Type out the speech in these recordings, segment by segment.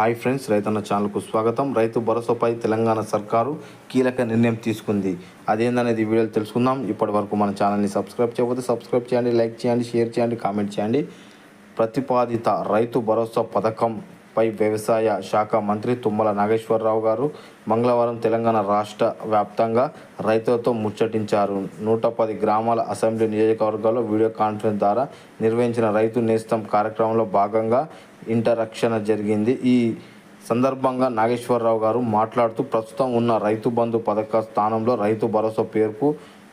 Hi friends రైతన్న ఛానల్కు స్వాగతం. రైతు భరోసాపై తెలంగాణ సర్కారు కీలక నిర్ణయం తీసుకుంది. అదేందనేది వీడియోలు తెలుసుకుందాం. ఇప్పటి వరకు మన ఛానల్ని సబ్స్క్రైబ్ చేయకపోతే సబ్స్క్రైబ్ చేయండి లైక్ చేయండి షేర్ చేయండి కామెంట్ చేయండి. ప్రతిపాదిత రైతు భరోసా పథకం పై వ్యవసాయ శాఖ మంత్రి తుమ్మల నాగేశ్వరరావు గారు మంగళవారం తెలంగాణ రాష్ట్ర వ్యాప్తంగా రైతులతో ముచ్చటించారు. నూట పది గ్రామాల అసెంబ్లీ నియోజకవర్గాల్లో వీడియో కాన్ఫరెన్స్ ద్వారా నిర్వహించిన రైతు నేస్తం కార్యక్రమంలో భాగంగా ఇంటరక్షణ జరిగింది. ఈ సందర్భంగా నాగేశ్వరరావు గారు మాట్లాడుతూ ప్రస్తుతం ఉన్న రైతు బంధు పథక స్థానంలో రైతు భరోసా పేరుకు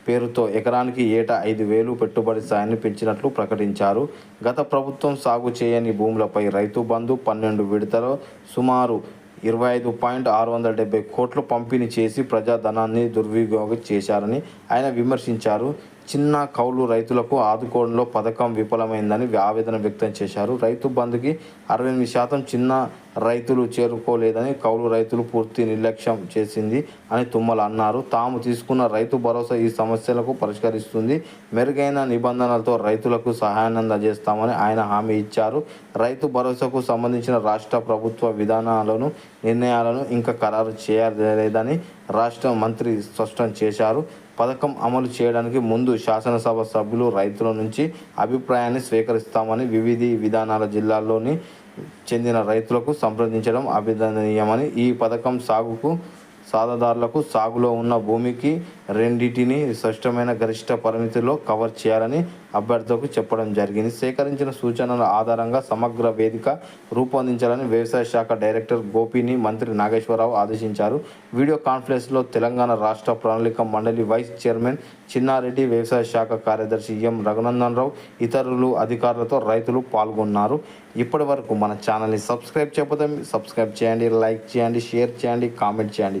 పేరుతో ఎకరానికి ఏటా ఐదు వేలు పెట్టుబడి సాయాన్ని పెంచినట్లు ప్రకటించారు. గత ప్రభుత్వం సాగు చేయని భూములపై రైతు బంధు పన్నెండు విడతలో సుమారు ఇరవై ఐదు పాయింట్ ఆరు వందల డెబ్బై కోట్లు పంపిణీ చేసి ప్రజాధనాన్ని దుర్వినియోగం చేశారని ఆయన విమర్శించారు. చిన్న కౌలు రైతులకు ఆదుకోవడంలో పథకం విఫలమైందని ఆవేదన వ్యక్తం చేశారు. రైతు బంధుకి అరవై ఎనిమిది శాతం చిన్న రైతులు చేరుకోలేదని కౌలు రైతులు పూర్తి నిర్లక్ష్యం చేసింది అని తుమ్మల అన్నారు. తాము తీసుకున్న రైతు భరోసా ఈ సమస్యలకు పరిష్కరిస్తుంది. మెరుగైన నిబంధనలతో రైతులకు సహాయాన్ని అందజేస్తామని ఆయన హామీ ఇచ్చారు. రైతు భరోసాకు సంబంధించిన రాష్ట్ర ప్రభుత్వ విధానాలను నిర్ణయాలను ఇంకా ఖరారు చేయలేదని రాష్ట్ర మంత్రి స్పష్టం చేశారు. పథకం అమలు చేయడానికి ముందు శాసనసభ సభ్యులు రైతుల నుంచి అభిప్రాయాన్ని స్వీకరిస్తామని వివిధ విధానాల జిల్లాల్లోని చెందిన రైతులకు సంప్రదించడం అభినందనీయమని ఈ పథకం సాగుకు సాధదారులకు సాగులో ఉన్న భూమికి రెండింటిని స్పష్టమైన గరిష్ట పరిమితిలో కవర్ చేయాలని అభ్యర్థులకు చెప్పడం జరిగింది. సేకరించిన సూచనల ఆధారంగా సమగ్ర వేదిక రూపొందించాలని వ్యవసాయ శాఖ డైరెక్టర్ గోపిని మంత్రి నాగేశ్వరరావు ఆదేశించారు. వీడియో కాన్ఫరెన్స్లో తెలంగాణ రాష్ట్ర ప్రణాళిక మండలి వైస్ చైర్మన్ చిన్నారెడ్డి వ్యవసాయ శాఖ కార్యదర్శి ఎం రఘునందన్ రావు ఇతరులు అధికారులతో రైతులు పాల్గొన్నారు. ఇప్పటి వరకు మన ఛానల్ని సబ్స్క్రైబ్ చేయకపోతే సబ్స్క్రైబ్ చేయండి లైక్ చేయండి షేర్ చేయండి కామెంట్ చేయండి.